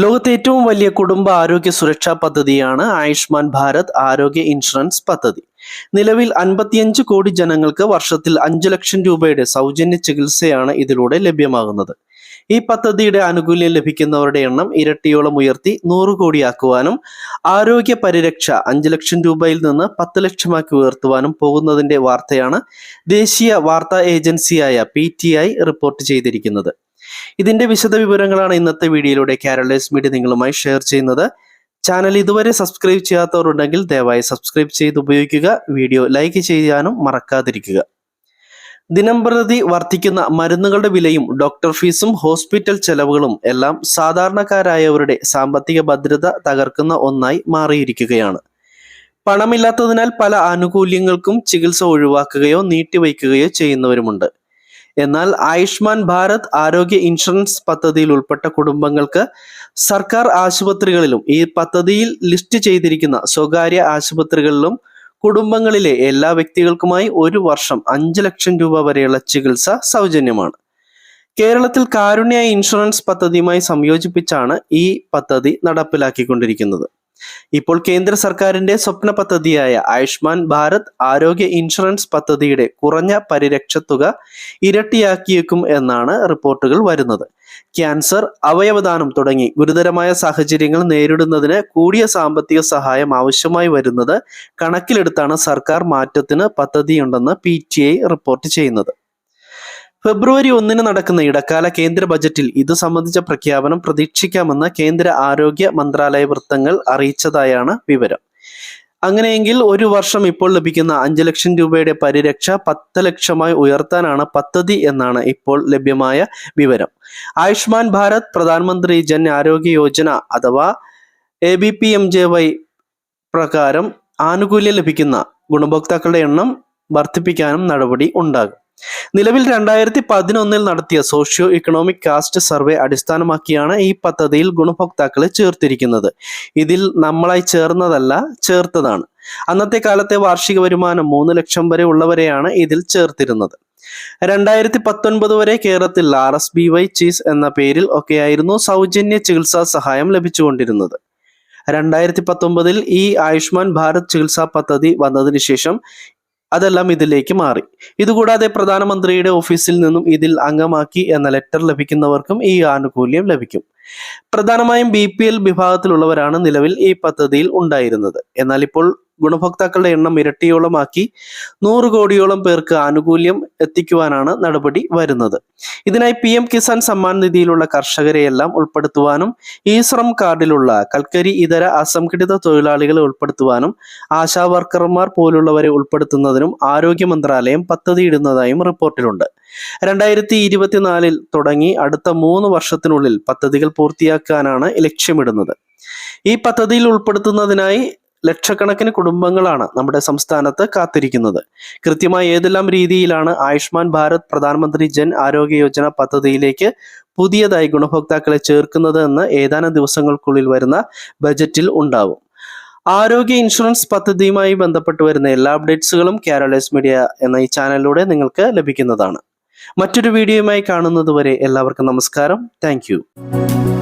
ലോകത്തെ ഏറ്റവും വലിയ കുടുംബ ആരോഗ്യ സുരക്ഷാ പദ്ധതിയാണ് ആയുഷ്മാൻ ഭാരത് ആരോഗ്യ ഇൻഷുറൻസ് പദ്ധതി. നിലവിൽ അൻപത്തിയഞ്ച് കോടി ജനങ്ങൾക്ക് വർഷത്തിൽ അഞ്ചു ലക്ഷം രൂപയുടെ സൗജന്യ ചികിത്സയാണ് ഇതിലൂടെ ലഭ്യമാകുന്നത്. ഈ പദ്ധതിയുടെ ആനുകൂല്യം ലഭിക്കുന്നവരുടെ എണ്ണം ഇരട്ടിയോളം ഉയർത്തി നൂറ് കോടിയാക്കുവാനും ആരോഗ്യ പരിരക്ഷ അഞ്ചു ലക്ഷം രൂപയിൽ നിന്ന് പത്ത് ലക്ഷമാക്കി ഉയർത്തുവാനും പോകുന്നതിന്റെ വാർത്തയാണ് ദേശീയ വാർത്താ ഏജൻസിയായ പി റിപ്പോർട്ട് ചെയ്തിരിക്കുന്നത്. ഇതിന്റെ വിശദ വിവരങ്ങളാണ് ഇന്നത്തെ വീഡിയോയിലൂടെ കേരളേഴ്സ് മീഡിയ നിങ്ങളുമായി ഷെയർ ചെയ്യുന്നത്. ചാനൽ ഇതുവരെ സബ്സ്ക്രൈബ് ചെയ്യാത്തവരുണ്ടെങ്കിൽ ദയവായി സബ്സ്ക്രൈബ് ചെയ്ത് ഉപയോഗിക്കുക. വീഡിയോ ലൈക്ക് ചെയ്യാനും മറക്കാതിരിക്കുക. ദിനംപ്രതി വർദ്ധിക്കുന്ന മരുന്നുകളുടെ വിലയും ഡോക്ടർ ഫീസും ഹോസ്പിറ്റൽ ചെലവുകളും എല്ലാം സാധാരണക്കാരായവരുടെ സാമ്പത്തിക ഭദ്രത തകർക്കുന്ന ഒന്നായി മാറിയിരിക്കുകയാണ്. പണമില്ലാത്തതിനാൽ പല ആനുകൂല്യങ്ങൾക്കും ചികിത്സ ഒഴിവാക്കുകയോ നീട്ടിവയ്ക്കുകയോ ചെയ്യുന്നവരുമുണ്ട്. എന്നാൽ ആയുഷ്മാൻ ഭാരത് ആരോഗ്യ ഇൻഷുറൻസ് പദ്ധതിയിൽ ഉൾപ്പെട്ട കുടുംബങ്ങൾക്ക് സർക്കാർ ആശുപത്രികളിലും ഈ പദ്ധതിയിൽ ലിസ്റ്റ് ചെയ്തിരിക്കുന്ന സ്വകാര്യ ആശുപത്രികളിലും കുടുംബങ്ങളിലെ എല്ലാ വ്യക്തികൾക്കുമായി ഒരു വർഷം അഞ്ച് ലക്ഷം രൂപ വരെയുള്ള ചികിത്സ സൗജന്യമാണ്. കേരളത്തിൽ കാരുണ്യ ഇൻഷുറൻസ് പദ്ധതിയുമായി സംയോജിപ്പിച്ചാണ് ഈ പദ്ധതി നടപ്പിലാക്കിക്കൊണ്ടിരിക്കുന്നത്. ഇപ്പോൾ കേന്ദ്ര സർക്കാരിന്റെ സ്വപ്ന പദ്ധതിയായ ആയുഷ്മാൻ ഭാരത് ആരോഗ്യ ഇൻഷുറൻസ് പദ്ധതിയുടെ കുറഞ്ഞ പരിരക്ഷ തുക ഇരട്ടിയാക്കിയേക്കും എന്നാണ് റിപ്പോർട്ടുകൾ വരുന്നത്. ക്യാൻസർ അവയവദാനം തുടങ്ങി ഗുരുതരമായ സാഹചര്യങ്ങൾ നേരിടുന്നതിന് കൂടിയ സാമ്പത്തിക സഹായം ആവശ്യമായി വരുന്നത് കണക്കിലെടുത്താണ് സർക്കാർ മാറ്റത്തിന് പദ്ധതിയുണ്ടെന്ന് പി റിപ്പോർട്ട് ചെയ്യുന്നത്. ഫെബ്രുവരി ഒന്നിന് നടക്കുന്ന ഇടക്കാല കേന്ദ്ര ബജറ്റിൽ ഇത് സംബന്ധിച്ച പ്രഖ്യാപനം പ്രതീക്ഷിക്കാമെന്ന് കേന്ദ്ര ആരോഗ്യ മന്ത്രാലയ വൃത്തങ്ങൾ അറിയിച്ചതായാണ് വിവരം. അങ്ങനെയെങ്കിൽ ഒരു വർഷം ഇപ്പോൾ ലഭിക്കുന്ന അഞ്ച് ലക്ഷം രൂപയുടെ പരിരക്ഷ പത്ത് ലക്ഷമായി ഉയർത്താനാണ് പദ്ധതി എന്നാണ് ഇപ്പോൾ ലഭ്യമായ വിവരം. ആയുഷ്മാൻ ഭാരത് പ്രധാനമന്ത്രി ജൻ ആരോഗ്യ യോജന അഥവാ A B P M J Y പ്രകാരം ആനുകൂല്യം ലഭിക്കുന്ന ഗുണഭോക്താക്കളുടെ എണ്ണം വർദ്ധിപ്പിക്കാനും നടപടി ഉണ്ടാകും. നിലവിൽ രണ്ടായിരത്തി പതിനൊന്നിൽ നടത്തിയ സോഷ്യോ ഇക്കണോമിക് കാസ്റ്റ് സർവേ അടിസ്ഥാനമാക്കിയാണ് ഈ പദ്ധതിയിൽ ഗുണഭോക്താക്കളെ ചേർത്തിരിക്കുന്നത്. ഇതിൽ നമ്മളായി ചേർന്നതല്ല ചേർത്തതാണ്. അന്നത്തെ കാലത്തെ വാർഷിക വരുമാനം മൂന്ന് ലക്ഷം വരെ ഉള്ളവരെയാണ് ഇതിൽ ചേർത്തിരുന്നത്. രണ്ടായിരത്തി പത്തൊൻപത് വരെ കേരളത്തിൽ R S B Y CHIS എന്ന പേരിൽ ഒക്കെയായിരുന്നു സൗജന്യ ചികിത്സാ സഹായം ലഭിച്ചുകൊണ്ടിരുന്നത്. രണ്ടായിരത്തി പത്തൊമ്പതിൽ ഈ ആയുഷ്മാൻ ഭാരത് ചികിത്സാ പദ്ധതി വന്നതിന് ശേഷം അതെല്ലാം ഇതിലേക്ക് മാറി. ഇതുകൂടാതെ പ്രധാനമന്ത്രിയുടെ ഓഫീസിൽ നിന്നും ഇതിൽ അംഗമാക്കി എന്ന ലെറ്റർ ലഭിക്കുന്നവർക്കും ഈ ആനുകൂല്യം ലഭിക്കും. പ്രധാനമായും ബി വിഭാഗത്തിലുള്ളവരാണ് നിലവിൽ ഈ പദ്ധതിയിൽ ഉണ്ടായിരുന്നത്. എന്നാൽ ഇപ്പോൾ ഗുണഭോക്താക്കളുടെ എണ്ണം ഇരട്ടിയോളമാക്കി നൂറ് കോടിയോളം പേർക്ക് ആനുകൂല്യം എത്തിക്കുവാനാണ് നടപടി വരുന്നത്. ഇതിനായി പി എം കിസാൻ സമ്മാൻ നിധിയിലുള്ള കർഷകരെയെല്ലാം ഉൾപ്പെടുത്തുവാനും ഈ ശ്രം കാർഡിലുള്ള കൽക്കരി ഇതര അസംഘടിത തൊഴിലാളികളെ ഉൾപ്പെടുത്തുവാനും ആശാ വർക്കർമാർ പോലുള്ളവരെ ഉൾപ്പെടുത്തുന്നതിനും ആരോഗ്യ മന്ത്രാലയം പദ്ധതിയിടുന്നതായും റിപ്പോർട്ടിലുണ്ട്. രണ്ടായിരത്തി ഇരുപത്തിനാലിൽ തുടങ്ങി അടുത്ത മൂന്ന് വർഷത്തിനുള്ളിൽ പദ്ധതികൾ പൂർത്തിയാക്കാനാണ് ലക്ഷ്യമിടുന്നത്. ഈ പദ്ധതിയിൽ ഉൾപ്പെടുത്തുന്നതിനായി ലക്ഷക്കണക്കിന് കുടുംബങ്ങളാണ് നമ്മുടെ സംസ്ഥാനത്ത് കാത്തിരിക്കുന്നത്. കൃത്യമായി ഏതെല്ലാം രീതിയിലാണ് ആയുഷ്മാൻ ഭാരത് പ്രധാനമന്ത്രി ജൻ ആരോഗ്യ യോജന പദ്ധതിയിലേക്ക് പുതിയതായി ഗുണഭോക്താക്കളെ ചേർക്കുന്നത് എന്ന് ഏതാനും ദിവസങ്ങൾക്കുള്ളിൽ വരുന്ന ബജറ്റിൽ ഉണ്ടാവും. ആരോഗ്യ ഇൻഷുറൻസ് പദ്ധതിയുമായി ബന്ധപ്പെട്ട് വരുന്ന എല്ലാ അപ്ഡേറ്റ്സുകളും കേരളസ് മീഡിയ എന്ന ഈ ചാനലിലൂടെ നിങ്ങൾക്ക് ലഭിക്കുന്നതാണ്. മറ്റൊരു വീഡിയോയുമായി കാണുന്നതുവരെ എല്ലാവർക്കും നമസ്കാരം. താങ്ക്